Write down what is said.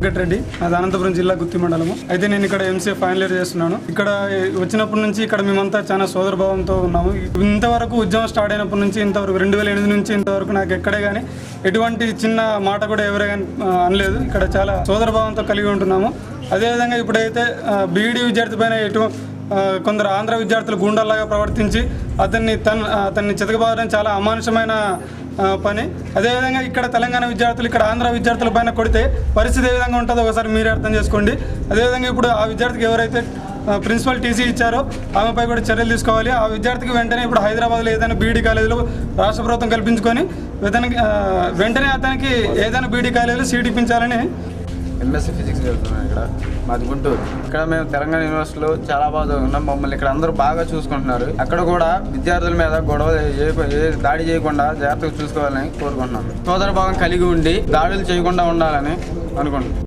వెంకటరెడ్డి. అది అనంతపురం జిల్లా గుత్తి మండలము. అయితే నేను ఇక్కడ ఎంసీఏ ఫైనల్ ఇయర్ చేస్తున్నాను. ఇక్కడ వచ్చినప్పటి నుంచి ఇక్కడ మేమంతా చాలా సోదరభావంతో ఉన్నాము. ఇంతవరకు ఉద్యమం స్టార్ట్ అయినప్పటి నుంచి ఇంతవరకు రెండు వేల ఎనిమిది నుంచి ఇంతవరకు నాకు ఎక్కడే కానీ ఎటువంటి చిన్న మాట కూడా ఎవరే కానీ అనలేదు. ఇక్కడ చాలా సోదరభావంతో కలిగి ఉంటున్నాము. అదేవిధంగా ఇప్పుడైతే బీఈడి విద్యార్థి పైన ఎటు కొందరు ఆంధ్ర విద్యార్థులు గూండాల్లాగా ప్రవర్తించి అతన్ని తన అతన్ని చితకబాదడం చాలా అమానుషమైన పని. అదేవిధంగా ఇక్కడ తెలంగాణ విద్యార్థులు ఇక్కడ ఆంధ్ర విద్యార్థుల పైన కొడితే పరిస్థితి ఏ విధంగా ఉంటుందో ఒకసారి మీరే అర్థం చేసుకోండి. అదేవిధంగా ఇప్పుడు ఆ విద్యార్థికి ఎవరైతే ప్రిన్సిపల్ టీసీ ఇచ్చారో ఆమెపై కూడా చర్యలు తీసుకోవాలి. ఆ విద్యార్థికి వెంటనే ఇప్పుడు హైదరాబాద్లో ఏదైనా బీడీ కాలేజీలో రాష్ట్ర ప్రభుత్వం కల్పించుకొని వెంటనే అతనికి ఏదైనా బీడీ కాలేజీలో సీట్ ఇప్పించాలని ఎంఎస్సీ ఫిజిక్స్ చదువుతున్నాను ఇక్కడ మాది గుంటూరు. ఇక్కడ మేము తెలంగాణ యూనివర్సిటీలో చాలా బాగా చదువుకున్నాం. మమ్మల్ని ఇక్కడ అందరూ బాగా చూసుకుంటున్నారు. అక్కడ కూడా విద్యార్థుల మీద గొడవ ఏ- దాడి చేయకుండా జాగ్రత్తగా చూసుకోవాలని కోరుకుంటున్నాం. సోదర భావం కలిగి ఉండి దాడులు చేయకుండా ఉండాలని అనుకుంటున్నాం.